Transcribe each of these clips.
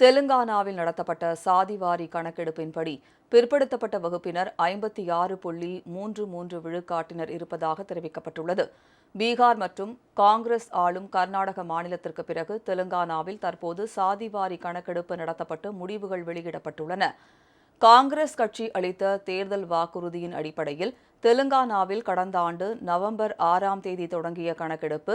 தெலுங்கானாவில் நடத்தப்பட்ட சாதிவாரி கணக்கெடுப்பின்படி பிற்படுத்தப்பட்ட வகுப்பினர் ஐம்பத்தி ஆறு புள்ளி மூன்று மூன்று விழுக்காட்டினர் இருப்பதாக தெரிவிக்கப்பட்டுள்ளது. பீகார் மற்றும் காங்கிரஸ் ஆளும் கர்நாடக மாநிலத்திற்கு பிறகு தெலுங்கானாவில் தற்போது சாதிவாரி கணக்கெடுப்பு நடத்தப்பட்டு முடிவுகள் வெளியிடப்பட்டுள்ளன. காங்கிரஸ் கட்சி அளித்த தேர்தல் வாக்குறுதியின் அடிப்படையில் தெலுங்கானாவில் கடந்த ஆண்டு நவம்பர் ஆறாம் தேதி தொடங்கிய கணக்கெடுப்பு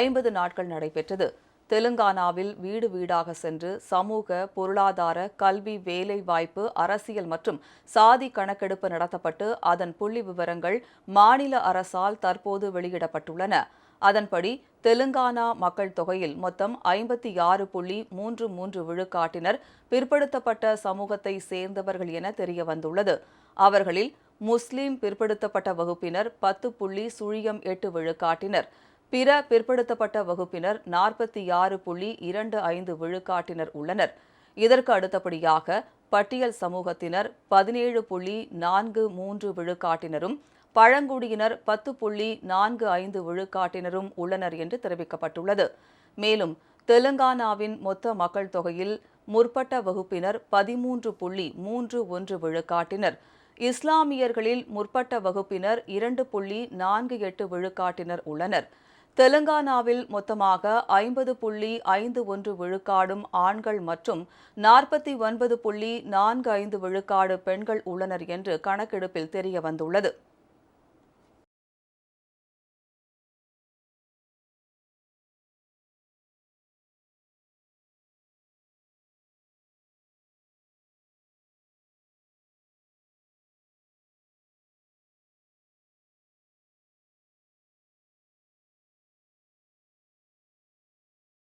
ஐம்பது நாட்கள் நடைபெற்றது. தெலுங்கானாவில் வீடு வீடாக சென்று சமூக பொருளாதார கல்வி வேலை வாய்ப்பு அரசியல் மற்றும் சாதி கணக்கெடுப்பு நடத்தப்பட்டு அதன் புள்ளி விவரங்கள் மாநில அரசால் தற்போது வெளியிடப்பட்டுள்ளன. அதன்படி தெலுங்கானா மக்கள் தொகையில் மொத்தம் ஐம்பத்தி ஆறு புள்ளி மூன்று மூன்று விழுக்காட்டினர் பிற்படுத்தப்பட்ட சமூகத்தை சேர்ந்தவர்கள் என தெரியவந்துள்ளது. அவர்களில் முஸ்லிம் பிற்படுத்தப்பட்ட வகுப்பினர் பத்து புள்ளி சுழியம் எட்டு விழுக்காட்டினர். பிற பிற்படுத்தப்பட்ட வகுப்பினர் நாற்பத்தி ஆறு புள்ளி இரண்டு ஐந்து விழுக்காட்டினர் உள்ளனர். இதற்கு அடுத்தபடியாக பட்டியல் சமூகத்தினர் பதினேழு புள்ளி நான்கு மூன்று விழுக்காட்டினரும் பழங்குடியினர் பத்து புள்ளி நான்கு ஐந்து விழுக்காட்டினரும் உள்ளனர் என்று தெரிவிக்கப்பட்டுள்ளது. மேலும் தெலுங்கானாவின் மொத்த மக்கள் தொகையில் முற்பட்ட வகுப்பினர் பதிமூன்று புள்ளி மூன்று ஒன்று விழுக்காட்டினர். இஸ்லாமியர்களில் முற்பட்ட வகுப்பினர் இரண்டு புள்ளி நான்கு எட்டு விழுக்காட்டினர் உள்ளனர். தெலுங்கானாவில் மொத்தமாக ஐம்பது புள்ளி ஐந்து ஒன்று விழுக்காடும் ஆண்கள் மற்றும் நாற்பத்தி ஒன்பது புள்ளி நான்கு ஐந்து விழுக்காடு பெண்கள் உள்ளனர் என்று கணக்கெடுப்பில் தெரியவந்துள்ளது.